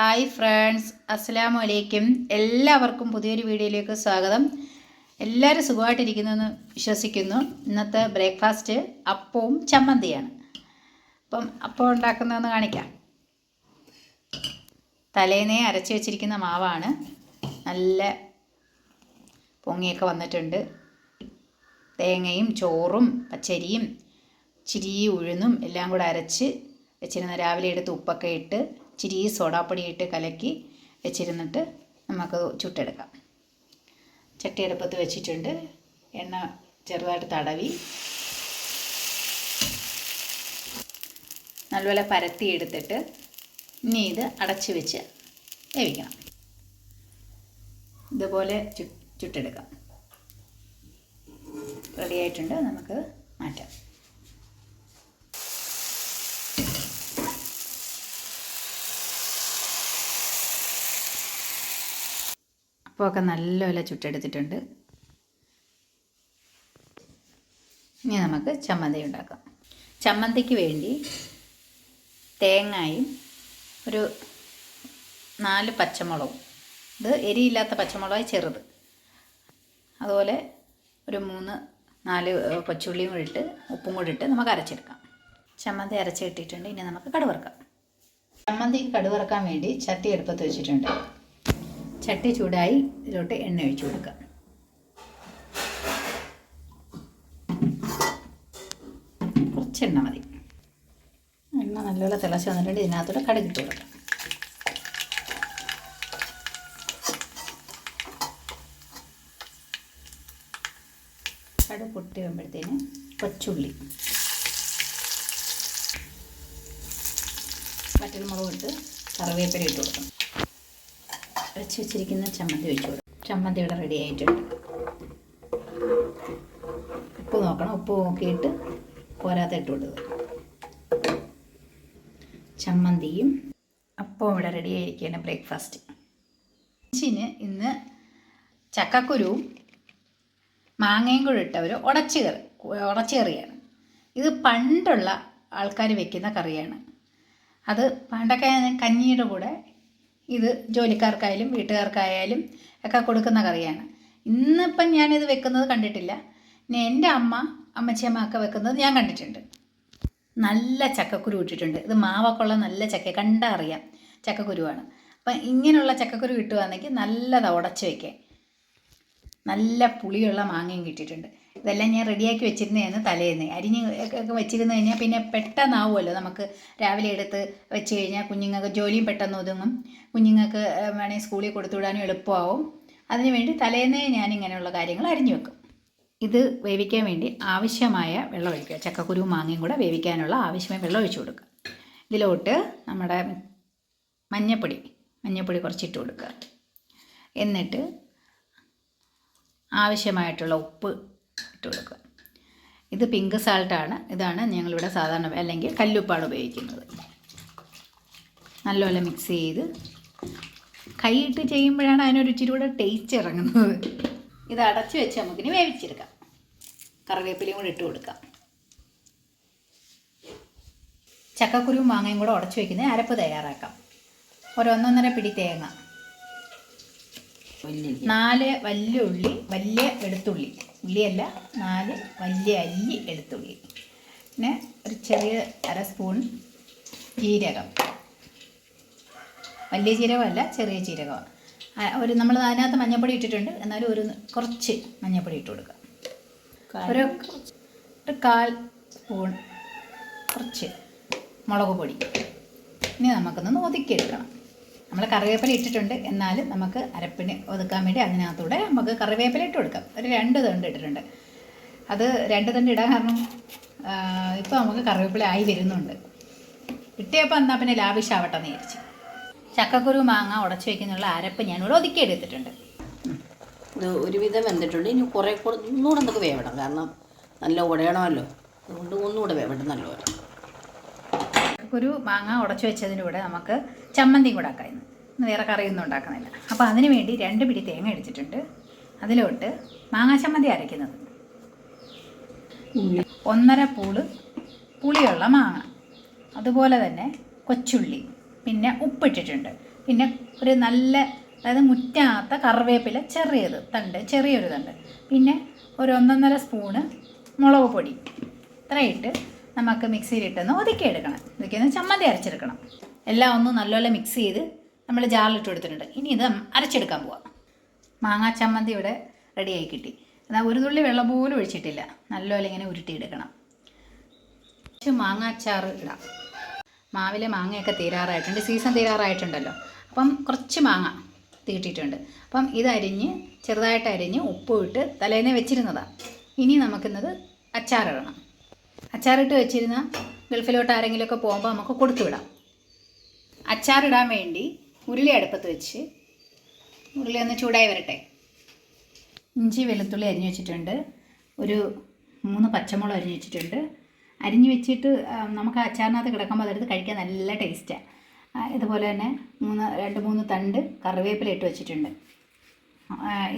Hi friends അസ്സലാമു അലൈക്കും എല്ലാവർക്കും പുതിയൊരു വീഡിയോയിലേക്ക് സ്വാഗതം. എല്ലാവരും സുഖമായിട്ടിരിക്കുന്നെന്ന് വിശ്വസിക്കുന്നു. ഇന്നത്തെ ബ്രേക്ക്ഫാസ്റ്റ് അപ്പവും ചമ്മന്തിയാണ്. അപ്പം അപ്പം ഉണ്ടാക്കുന്നതെന്ന് കാണിക്കാം. തലേന്നേ അരച്ച് വെച്ചിരിക്കുന്ന മാവാണ്. നല്ല പൊങ്ങിയൊക്കെ വന്നിട്ടുണ്ട്. തേങ്ങയും ചോറും പച്ചരിയും ചിരി ഉഴുന്നും എല്ലാം കൂടെ അരച്ച് വെച്ചിരുന്ന രാവിലെ എടുത്ത് ഉപ്പൊക്കെ ഇട്ട് ചിരി സോഡാപ്പൊടി ഇട്ട് കലക്കി വെച്ചിരുന്നിട്ട് നമുക്ക് ചുട്ടെടുക്കാം. ചട്ടി അടുപ്പത്ത് വെച്ചിട്ടുണ്ട്. എണ്ണ ചെറുതായിട്ട് തടവി. നല്ലപോലെ പരത്തി എടുത്തിട്ട് ഇനി ഇത് അടച്ച് വെച്ച് വേവിക്കണം. ഇതുപോലെ ചുട്ടെടുക്കാം. റെഡി ആയിട്ടുണ്ട് നമുക്ക് മാറ്റാം. അപ്പമൊക്കെ നല്ലപോലെ ചുട്ടെടുത്തിട്ടുണ്ട്. ഇനി നമുക്ക് ചമ്മന്തി ഉണ്ടാക്കാം. ചമ്മന്തിക്ക് വേണ്ടി തേങ്ങയും ഒരു നാല് പച്ചമുളകും. ഇത് എരിയില്ലാത്ത പച്ചമുളകായി ചെറുത്. അതുപോലെ ഒരു മൂന്ന് നാല് കൊച്ചുള്ളിയും കൂടി ഇട്ട് ഉപ്പും കൂടി ഇട്ട് നമുക്ക് അരച്ചെടുക്കാം. ചമ്മന്തി അരച്ചിട്ടിട്ടുണ്ട് ഇനി നമുക്ക് കടുവറക്കാം. ചമ്മന്തി കടുവറക്കാൻ വേണ്ടി ചട്ടി എടുപ്പത്ത് വെച്ചിട്ടുണ്ട്. ചട്ടി ചൂടായി ഇതിലോട്ട് എണ്ണ ഒഴിച്ചു കൊടുക്കുക. കുറച്ച് എണ്ണ മതി. എണ്ണ നല്ലപോലെ തിളച്ച് വന്നിട്ടുണ്ട് ഇതിനകത്തൂടെ കടുകിട്ട് കൊടുക്കാം. കടുക് പൊട്ടി വരുമ്പോഴത്തേന് കൊച്ചുള്ളി വറ്റൽമുളക് ഇട്ട് കറിവേപ്പില ഇട്ട് കൊടുക്കണം അരച്ച് വെച്ചിരിക്കുന്ന ചമ്മന്തി ഒഴിച്ചു കൊടുക്കും. ചമ്മന്തി ഇവിടെ റെഡി ആയിട്ടുണ്ട്. ഉപ്പ് നോക്കണം. ഉപ്പ് നോക്കിയിട്ട് പോരാത്ത ഇട്ട് കൊടുക്കുക. ചമ്മന്തിയും അപ്പവും ഇവിടെ റെഡി ആയിരിക്കുകയാണ് ബ്രേക്ക്ഫാസ്റ്റ് ലഞ്ചിന് ഇന്ന് ചക്കക്കുരുവും മാങ്ങയും കൂടി ഇട്ട ഒരു ഉടച്ചുകറി ഉടച്ചുകറിയാണ് ഇത് പണ്ടുള്ള ആൾക്കാർ വെക്കുന്ന കറിയാണ്. അത് പണ്ടൊക്കെ കഞ്ഞിയുടെ കൂടെ ഇത് ജോലിക്കാർക്കായാലും വീട്ടുകാർക്കായാലും ഒക്കെ കൊടുക്കുന്ന കറിയാണ്. ഇന്നിപ്പം ഞാനിത് വെക്കുന്നത് കണ്ടിട്ടില്ല. എന്റെ അമ്മ അമ്മച്ചിയമ്മ വെക്കുന്നത് ഞാൻ കണ്ടിട്ടുണ്ട്. നല്ല ചക്കക്കുരു ഇട്ടിട്ടുണ്ട്. ഇത് മാവൊക്കെയുള്ള നല്ല ചക്ക കണ്ടാൽ അറിയാം. ചക്കക്കുരുവാണ്. അപ്പം ഇങ്ങനെയുള്ള ചക്കക്കുരു കിട്ടുകയാണെങ്കിൽ നല്ലതാണ് ഉടച്ച് വയ്ക്കാൻ നല്ല പുളിയുള്ള മാങ്ങയും കിട്ടിയിട്ടുണ്ട്. ഇതെല്ലാം ഞാൻ റെഡിയാക്കി വെച്ചിരുന്നതാണ് തലേന്ന്. അരിഞ്ഞ് ഒക്കെ വെച്ചിരുന്ന് കഴിഞ്ഞാൽ പിന്നെ പെട്ടെന്നാവുമല്ലോ നമുക്ക് രാവിലെ എടുത്ത് വെച്ച് കഴിഞ്ഞാൽ കുഞ്ഞുങ്ങൾക്ക് ജോലിയും പെട്ടെന്ന് ഒതുങ്ങും. കുഞ്ഞുങ്ങൾക്ക് വേണമെങ്കിൽ സ്കൂളിൽ കൊടുത്തുവിടാനും എളുപ്പമാവും. അതിനുവേണ്ടി തലേന്നേ ഞാൻ ഇങ്ങനെയുള്ള കാര്യങ്ങൾ അരിഞ്ഞു വെക്കും. ഇത് വേവിക്കാൻ വേണ്ടി ആവശ്യമായ വെള്ളം ഒഴിക്കുക. ചക്കക്കുരുവും മാങ്ങയും കൂടെ വേവിക്കാനുള്ള ആവശ്യമായ വെള്ളം ഒഴിച്ചു കൊടുക്കുക. ഇതിലോട്ട് നമ്മുടെ മഞ്ഞപ്പൊടി മഞ്ഞപ്പൊടി കുറച്ചിട്ട് കൊടുക്കുക. എന്നിട്ട് ആവശ്യമായിട്ടുള്ള ഉപ്പ് ഇട്ട് കൊടുക്കുക. ഇത് പിങ്ക് സാൾട്ടാണ് ഇതാണ് ഞങ്ങളിവിടെ സാധാരണ അല്ലെങ്കിൽ കല്ലുപ്പാണ് ഉപയോഗിക്കുന്നത്. നല്ലപോലെ മിക്സ് ചെയ്ത് കൈയിട്ട് ചെയ്യുമ്പോഴാണ് അതിനൊരു ഇച്ചിരി കൂടെ ടേസ്റ്റ് ഇറങ്ങുന്നത്. ഇത് അടച്ചു വെച്ച് നമുക്കിനി വേവിച്ചെടുക്കാം. കറിവേപ്പിലയും കൂടെ ഇട്ട് കൊടുക്കാം. ചക്കക്കുരുവും മാങ്ങയും കൂടെ ഉടച്ചു വയ്ക്കുന്നത് അരപ്പ് തയ്യാറാക്കാം. ഒരു ഒന്നൊന്നര പിടി തേങ്ങ. നാല് വലിയ ഉള്ളി വലിയ വെളുത്തുള്ളി. ഉള്ളിയല്ല നാല് വലിയ അല്ലി എടുത്തുള്ളി പിന്നെ ഒരു ചെറിയ അര സ്പൂൺ ജീരകം. വലിയ ജീരകമല്ല ചെറിയ ജീരകമാണ്. ഒരു നമ്മൾ അതിനകത്ത് മഞ്ഞപ്പൊടി ഇട്ടിട്ടുണ്ട്. എന്നാലും ഒരു കുറച്ച് മഞ്ഞപ്പൊടി ഇട്ട് കൊടുക്കുക. ഒരു ഒരു കാൽ സ്പൂൺ കുറച്ച് മുളക് പൊടി. ഇനി നമുക്കൊന്ന് ഒതുക്കിയെടുക്കണം നമ്മൾ കറിവേപ്പില ഇട്ടിട്ടുണ്ട്. എന്നാലും നമുക്ക് അരപ്പിന് ഒതുക്കാൻ വേണ്ടി അതിനകത്തൂടെ നമുക്ക് കറിവേപ്പില ഇട്ട് കൊടുക്കാം. ഒരു രണ്ട് തണ്ട് ഇട്ടിട്ടുണ്ട്. അത് രണ്ട് തണ്ട് ഇടാൻ കാരണം ഇപ്പോൾ നമുക്ക് കറിവേപ്പില ആയി വരുന്നുണ്ട്. കിട്ടിയപ്പോൾ എന്നാൽ പിന്നെ ലാവിഷാവട്ടെ എന്ന് വിചാരിച്ചു. ചക്കക്കുരു മാങ്ങ ഉടച്ച് വയ്ക്കുന്നുള്ള അരപ്പ് ഞാനിവിടെ ഒതുക്കി എടുത്തിട്ടുണ്ട്. ഇത് ഒരുവിധം വെന്തിട്ടുണ്ട്. ഇനി കുറേ കൂടെ ഒന്നുകൂടെ നമുക്ക് വേവണം. കാരണം നല്ല ഉടയണമല്ലോ. അതുകൊണ്ട് ഒന്നുകൂടെ വേവട്ടെ നല്ലപോലെ. ചക്കക്കുരു മാങ്ങ ഉടച്ചു വെച്ചതിന്റെ കൂടെ നമുക്ക് ചമ്മന്തിയും കൂടെ ആക്കാം ഇന്ന് ഇന്ന് വേറെ കറിയൊന്നും ഉണ്ടാക്കുന്നില്ല. അപ്പോൾ അതിന് വേണ്ടി രണ്ട് പിടി തേങ്ങ എടുത്തിട്ടുണ്ട് അതിലോട്ട് മാങ്ങാ ചമ്മന്തി അരയ്ക്കുന്നത്. ഒന്നര പൂൾ പുളിയുള്ള മാങ്ങ. അതുപോലെ തന്നെ കൊച്ചുള്ളി. പിന്നെ ഉപ്പിട്ടിട്ടുണ്ട്. പിന്നെ ഒരു നല്ല അതായത് മുറ്റാത്ത കറിവേപ്പില ചെറിയത് തണ്ട് ചെറിയൊരു തണ്ട്. പിന്നെ ഒരു ഒന്നൊന്നര സ്പൂണ് മുളക് പൊടി. ഇത്രയിട്ട് നമുക്ക് മിക്സിയിലിട്ടൊന്ന് ഒതുക്കിയെടുക്കണം. ഒതുക്കിയെന്ന് ചമ്മന്തി അരച്ചെടുക്കണം. എല്ലാം ഒന്ന് നല്ലപോലെ മിക്സ് ചെയ്ത് നമ്മൾ ജാറിലിട്ട് കൊടുത്തിട്ടുണ്ട്. ഇനി ഇത് അരച്ചെടുക്കാൻ പോവാം. മാങ്ങാ ചമ്മന്തി ഇവിടെ റെഡിയായി കിട്ടി. എന്നാൽ ഒരു തുള്ളി വെള്ളം പോലും ഒഴിച്ചിട്ടില്ല. നല്ലപോലെ ഇങ്ങനെ ഉരുട്ടിയെടുക്കണം. കുറച്ച് മാങ്ങാച്ചാർ ഇടാം. മാവിലെ മാങ്ങയൊക്കെ തീരാറായിട്ടുണ്ട്. സീസൺ തീരാറായിട്ടുണ്ടല്ലോ. അപ്പം കുറച്ച് മാങ്ങ തീട്ടിയിട്ടുണ്ട്. അപ്പം ഇത് അരിഞ്ഞ് ചെറുതായിട്ട് അരിഞ്ഞ് ഉപ്പ് ഇട്ട് തലേനെ വെച്ചിരുന്നതാണ് ഇനി നമുക്കിന്നത് അച്ചാറിടണം. അച്ചാറിട്ട് വെച്ചിരുന്ന ഗൾഫിലോട്ട് ആരെങ്കിലുമൊക്കെ പോകുമ്പോൾ നമുക്ക് കൊടുത്തു വിടാം. അച്ചാറിടാൻ വേണ്ടി ഉരുളി അടുപ്പത്ത് വെച്ച് ഉരുളി ഒന്ന് ചൂടായി വരട്ടെ. ഇഞ്ചി വെളുത്തുള്ളി അരിഞ്ഞു വെച്ചിട്ടുണ്ട്. ഒരു മൂന്ന് പച്ചമുളക് അരിഞ്ഞു വെച്ചിട്ടുണ്ട്. അരിഞ്ഞു വെച്ചിട്ട് നമുക്ക് അച്ചാറിനകത്ത് കിടക്കുമ്പോൾ അതെടുത്ത് കഴിക്കാൻ നല്ല ടേസ്റ്റാണ് ഇതുപോലെ തന്നെ മൂന്ന് രണ്ട് മൂന്ന് തണ്ട് കറിവേപ്പില ഇട്ട് വെച്ചിട്ടുണ്ട്.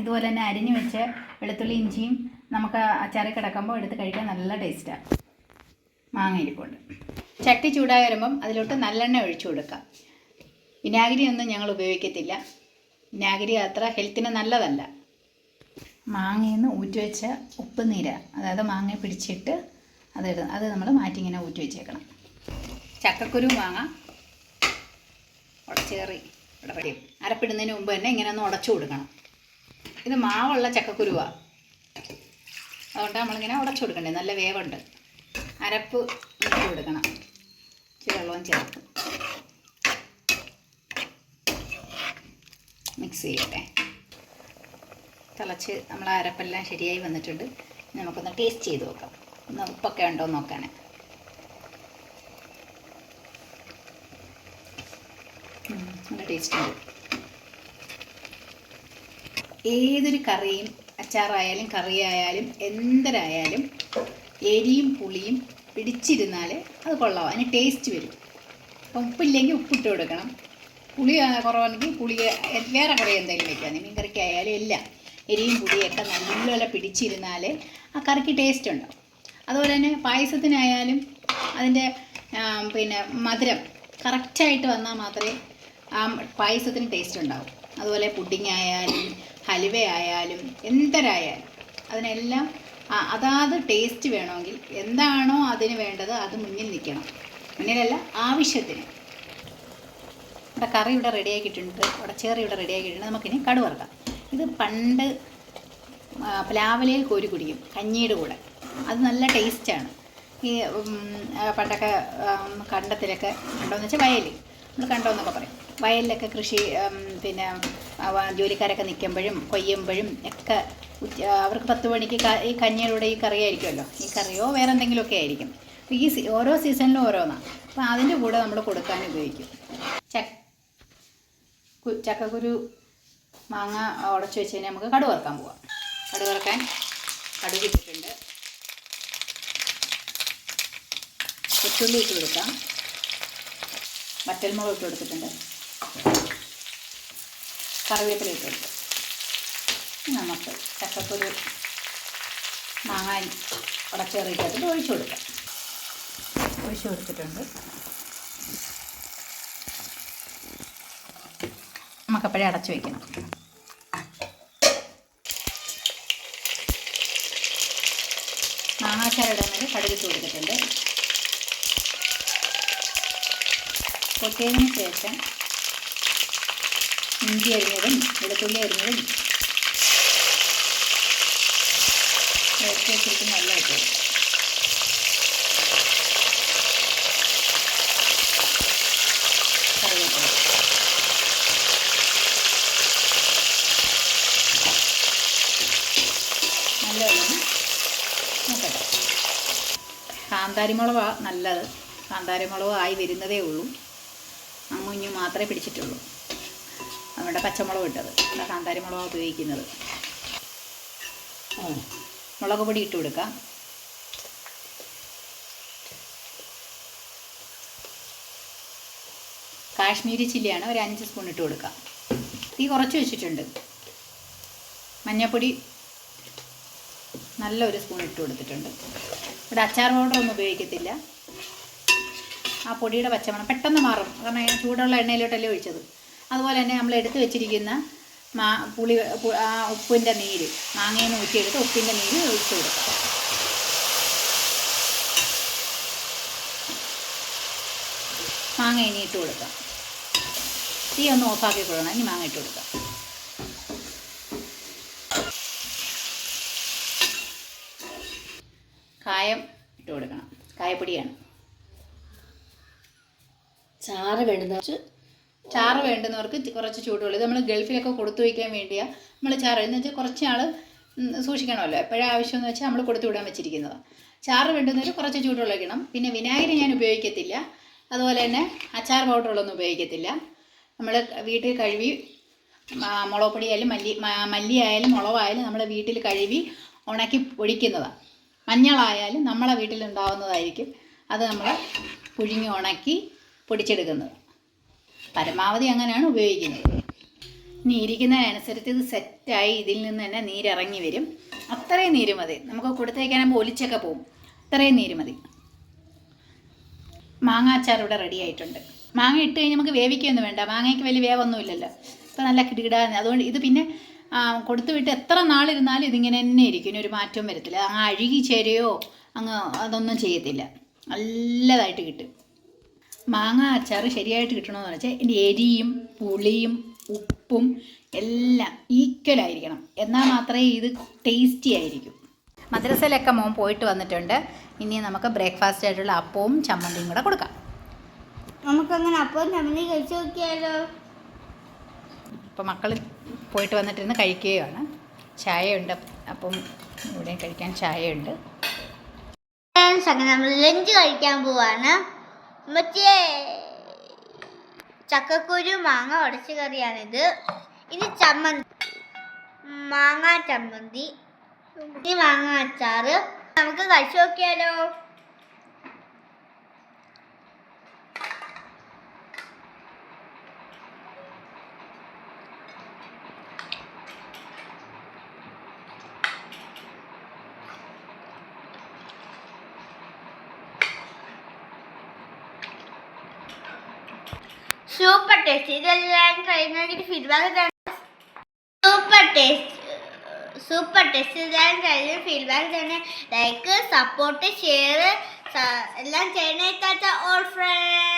ഇതുപോലെ തന്നെ അരിഞ്ഞു വെച്ച വെളുത്തുള്ളി ഇഞ്ചിയും നമുക്ക് അച്ചാറിൽ കിടക്കുമ്പോൾ എടുത്ത് കഴിക്കാൻ നല്ല ടേസ്റ്റാണ് മാങ്ങ ഇരിപ്പുണ്ട്. ചട്ടി ചൂടായി വരുമ്പം അതിലോട്ട് നല്ലെണ്ണ ഒഴിച്ചു കൊടുക്കാം വിനാഗിരി ഒന്നും ഞങ്ങൾ ഉപയോഗിക്കത്തില്ല. വിനാഗിരി അത്ര ഹെൽത്തിന് നല്ലതല്ല. മാങ്ങയിൽ നിന്ന് ഊറ്റി വെച്ച ഉപ്പ് നീര അതായത് മാങ്ങ പിടിച്ചിട്ട് അത് അത് നമ്മൾ മാറ്റി ഇങ്ങനെ ഊറ്റി വെച്ചേക്കണം. ചക്കക്കുരു മാങ്ങ ഉടച്ചേറി ഇടപെടി അരപ്പിടുന്നതിന് മുമ്പ് തന്നെ ഇങ്ങനെ ഒന്ന് ഉടച്ചു കൊടുക്കണം. ഇത് മാവുള്ള ചക്കക്കുരുവാണ് അതുകൊണ്ട് നമ്മളിങ്ങനെ ഉടച്ചു കൊടുക്കണ്ടേ? നല്ല വേവുണ്ട്. അരപ്പ് ഇട്ട് കൊടുക്കണം. ഇച്ചിരി വെള്ളവും ചേർത്ത്. മിക്സ് ചെയ്യട്ടെ. തിളച്ച് നമ്മൾ അരപ്പെല്ലാം ശരിയായി വന്നിട്ടുണ്ട്. നമുക്കൊന്ന് ടേസ്റ്റ് ചെയ്ത് നോക്കാം. ഒന്ന് ഉപ്പൊക്കെ ഉണ്ടോ എന്ന് നോക്കാൻ നല്ല ടേസ്റ്റ് ഉണ്ട്. ഏതൊരു കറിയും അച്ചാറായാലും കറിയായാലും എന്തരായാലും എരിയും പുളിയും പിടിച്ചിരുന്നാൽ അത് കൊള്ളാവും. അതിന് ടേസ്റ്റ് വരും. അപ്പം ഉപ്പില്ലെങ്കിൽ ഉപ്പിട്ട് കൊടുക്കണം. പുളി കുറവാണെങ്കിൽ പുളി വേറെ കുറേ എന്തെങ്കിലും വെക്കാം മീൻ കറിക്കായാലും എല്ലാം. എരിയും പുളിയൊക്കെ നല്ലപോലെ പിടിച്ചിരുന്നാൽ ആ കറിക്ക് ടേസ്റ്റ് ഉണ്ടാവും. അതുപോലെ തന്നെ പായസത്തിനായാലും അതിന്റെ പിന്നെ മധുരം കറക്റ്റായിട്ട് വന്നാൽ മാത്രമേ ആ പായസത്തിന് ടേസ്റ്റ് ഉണ്ടാവും. അതുപോലെ പുഡിംഗ് ആയാലും ഹലുവ ആയാലും എന്തരായാലും അതിനെല്ലാം അതാത് ടേസ്റ്റ് വേണമെങ്കിൽ എന്താണോ അതിന് വേണ്ടത് അത് മുന്നിൽ നിൽക്കണം. മുന്നിലല്ല ആവശ്യത്തിന്. ഇവിടെ കറി ഇവിടെ റെഡിയാക്കിയിട്ടുണ്ട് ഇവിടെ ചേറി ഇവിടെ റെഡിയാക്കിയിട്ടുണ്ട് നമുക്കിനി കടുവറക്കാം ഇത് പണ്ട് പ്ലാവലയിൽ കോരി കുടിക്കും. കഞ്ഞിയുടെ കൂടെ. അത് നല്ല ടേസ്റ്റാണ് ഈ പണ്ടൊക്കെ കണ്ടത്തിലൊക്കെ കണ്ടോന്ന് വെച്ചാൽ വയൽ. നമ്മൾ കണ്ടോന്നൊക്കെ പറയും. വയലിലൊക്കെ കൃഷി പിന്നെ ജോലിക്കാരൊക്കെ നിൽക്കുമ്പോഴും കൊയ്യുമ്പോഴും ഒക്കെ അവർക്ക് പത്ത് മണിക്ക് ഈ കഞ്ഞിയുടെ ഈ കറി ആയിരിക്കുമല്ലോ ഈ കറിയോ വേറെ എന്തെങ്കിലുമൊക്കെ ആയിരിക്കും. അപ്പോൾ ഈ ഓരോ സീസണിലും ഓരോന്നാണ് അപ്പോൾ അതിന്റെ കൂടെ നമ്മൾ കൊടുക്കാൻ ഉപയോഗിക്കും. ചക്ക ചക്കക്കുരു മാങ്ങ ഉടച്ച് വെച്ച് കഴിഞ്ഞാൽ നമുക്ക് കടു വറുക്കാൻ പോവാം. കടു വറുക്കാൻ കടുക് ഇട്ടിട്ടുണ്ട്. കൊച്ചുള്ളി ഇട്ട് കൊടുക്കാം. വറ്റൽമുളക് ഇട്ട് കൊടുത്തിട്ടുണ്ട്. കറിവേപ്പില ഇട്ട് കൊടുക്കും. നമുക്ക് ചക്കക്കുരു മാങ്ങ ഉടച്ചേറിയിട്ട് ഒഴിച്ചു കൊടുക്കാം. ഒഴിച്ചു കൊടുത്തിട്ടുണ്ട്. നമുക്കപ്പോഴേ അടച്ചു വയ്ക്കണം മാങ്ങാച്ചാറിടുന്നതിന് കടുകിട്ട് കൊടുത്തിട്ടുണ്ട്. പൊട്ടിയതിന് ശേഷം ഇഞ്ചി അരിഞ്ഞതും വെളുത്തുള്ളി അരിഞ്ഞതും വെച്ച് വെച്ചിരിക്കുന്ന എല്ലാം ഇട്ട് കറിവേപ്പില നല്ലത്. കാന്താരി മുളക് ആയി വരുന്നതേ ഉള്ളൂ. അങ്ങുഞ്ഞു മാത്രമേ പിടിച്ചിട്ടുള്ളൂ. നമ്മുടെ പച്ചമുളക് ഇട്ടത്. ഇവിടെ കാന്താരി മുളകാണ് ഉപയോഗിക്കുന്നത്. മുളക് പൊടി ഇട്ട് കൊടുക്കാം. കാശ്മീരി ചില്ലിയാണ് ഒരു അഞ്ച് സ്പൂൺ ഇട്ട് കൊടുക്കാം. തീ കുറച്ച് വെച്ചിട്ടുണ്ട്. മഞ്ഞൾപ്പൊടി നല്ല ഒരു സ്പൂൺ ഇട്ട് കൊടുത്തിട്ടുണ്ട്. ഇവിടെ അച്ചാർ പൗഡർ ഒന്നും ഉപയോഗിക്കത്തില്ല. ആ പൊടിയുടെ പച്ചമണം പെട്ടെന്ന് മാറും. കാരണം ചൂടുള്ള എണ്ണയിലോട്ടല്ലേ ഒഴിച്ചത്. അതുപോലെ തന്നെ നമ്മൾ എടുത്ത് വെച്ചിരിക്കുന്ന മാ പുളി ആ ഉപ്പിന്റെ നീര് മാങ്ങയിൽ നിന്ന് ഊറ്റിയെടുത്ത് ഉപ്പിന്റെ നീര് ഒഴിച്ചു കൊടുക്കാം. മാങ്ങ ഇനി ഇട്ട് കൊടുക്കാം. തീ ഒന്ന് ഓഫാക്കി കൊടുക്കണം ഇനി മാങ്ങ ഇട്ട് കൊടുക്കാം. കായം ഇട്ട് കൊടുക്കണം. കായപ്പൊടിയാണ്. ചാറ് വേണ്ടുന്ന ചാറ് വേണ്ടുന്നവർക്ക് കുറച്ച് ചൂടുവെള്ളം ഇത് നമ്മൾ ഗൾഫിലൊക്കെ കൊടുത്തു വയ്ക്കാൻ വേണ്ടിയാണ് നമ്മൾ ചാറ്. എന്ന് വെച്ചാൽ കുറച്ച് നാൾ സൂക്ഷിക്കണമല്ലോ. എപ്പോഴാണ് ആവശ്യമെന്ന് വെച്ചാൽ നമ്മൾ കൊടുത്തു വിടാൻ വെച്ചിരിക്കുന്നതാണ് ചാറ് വേണ്ടുന്നവർ കുറച്ച് ചൂടുവെള്ളം വയ്ക്കണം പിന്നെ വിനാഗിരി ഞാൻ ഉപയോഗിക്കത്തില്ല. അതുപോലെ തന്നെ അച്ചാർ പൗഡറുകളൊന്നും ഉപയോഗിക്കത്തില്ല. നമ്മൾ വീട്ടിൽ കഴുകി മുളക് പൊടി ആയാലും മല്ലി മ- മല്ലി ആയാലും മുളകായാലും നമ്മൾ വീട്ടിൽ കഴുകി ഉണക്കി പൊടിക്കുന്നതാണ് മഞ്ഞളായാലും നമ്മളെ വീട്ടിലുണ്ടാവുന്നതായിരിക്കും അത് നമ്മൾ പുഴുങ്ങി ഉണക്കി പൊടിച്ചെടുക്കുന്നത്. പരമാവധി അങ്ങനെയാണ് ഉപയോഗിക്കുന്നത്. ഇനി ഇരിക്കുന്നതിനനുസരിച്ച് ഇത് സെറ്റായി ഇതിൽ നിന്ന് തന്നെ നീരിറങ്ങി വരും. അത്രയും നീര് മതി. നമുക്ക് കൊടുത്തേക്കാനാകുമ്പോൾ ഒലിച്ചൊക്കെ പോകും. അത്രയും നീര് മതി. മാങ്ങ അച്ചാർ ഇവിടെ റെഡി ആയിട്ടുണ്ട്. മാങ്ങ ഇട്ട് കഴിഞ്ഞ് നമുക്ക് വേവിക്കുകയൊന്നും വേണ്ട. മാങ്ങയ്ക്ക് വലിയ വേവൊന്നുമില്ലല്ലോ. ഇപ്പം നല്ല കിടുകിടാന്ന്. അതുകൊണ്ട് ഇത് പിന്നെ കൊടുത്തു വിട്ട് എത്ര നാളിരുന്നാലും ഇതിങ്ങനെ തന്നെ ഇരിക്കും. ഒരു മാറ്റവും വരത്തില്ല. അങ്ങ് അഴുകി ചേരുകയോ അങ്ങ് അതൊന്നും ചെയ്യത്തില്ല. നല്ലതായിട്ട് കിട്ടും. മാങ്ങ അച്ചാർ ശരിയായിട്ട് കിട്ടണമെന്ന് വെച്ചാൽ ഇതിന്റെ എരിയും പുളിയും ഉപ്പും എല്ലാം ഈക്വലായിരിക്കണം എന്നാൽ മാത്രമേ ഇത് ടേസ്റ്റി ആയിരിക്കും. മദ്രസയിലൊക്കെ മോൻ പോയിട്ട് വന്നിട്ടുണ്ട്. ഇനി നമുക്ക് ബ്രേക്ക്ഫാസ്റ്റ് ആയിട്ടുള്ള അപ്പവും ചമ്മന്തിയും കൂടെ കൊടുക്കാം. നമുക്കങ്ങനെ അപ്പവും ചമ്മന്തി കഴിച്ചു നോക്കിയാലോ? അപ്പോൾ മക്കൾ പോയിട്ട് വന്നിട്ടിരുന്ന് കഴിക്കുകയാണ്. ചായയുണ്ട്. അപ്പം ഇവിടെ കഴിക്കാൻ ചായയുണ്ട്. അങ്ങനെ നമ്മൾ ലഞ്ച് കഴിക്കാൻ പോവാണ്. മറ്റേ ചക്കക്കുരു മാങ്ങ ഉടച്ച കറിയാണിത്. ഇനി ചമ്മന്തി. മാങ്ങ ചമ്മന്തി. ഇനി മാങ്ങ അച്ചാറ്. നമുക്ക് കഴിച്ചു നോക്കിയാലോ? സൂപ്പർ ടേസ്റ്റ് ഇതെല്ലാം നോക്കിയിട്ട് ഫീഡ്ബാക്ക് തന്നെ സൂപ്പർ ടേസ്റ്റ് സൂപ്പർ ടേസ്റ്റ് ഇതെല്ലാം കഴിഞ്ഞ ഫീഡ്ബാക്ക് തന്നെ ലൈക്ക് സപ്പോർട്ട് ഷെയർ എല്ലാം ചെയ്യണേക്കാത്ത ഓൾ ഫ്രണ്ട്സ്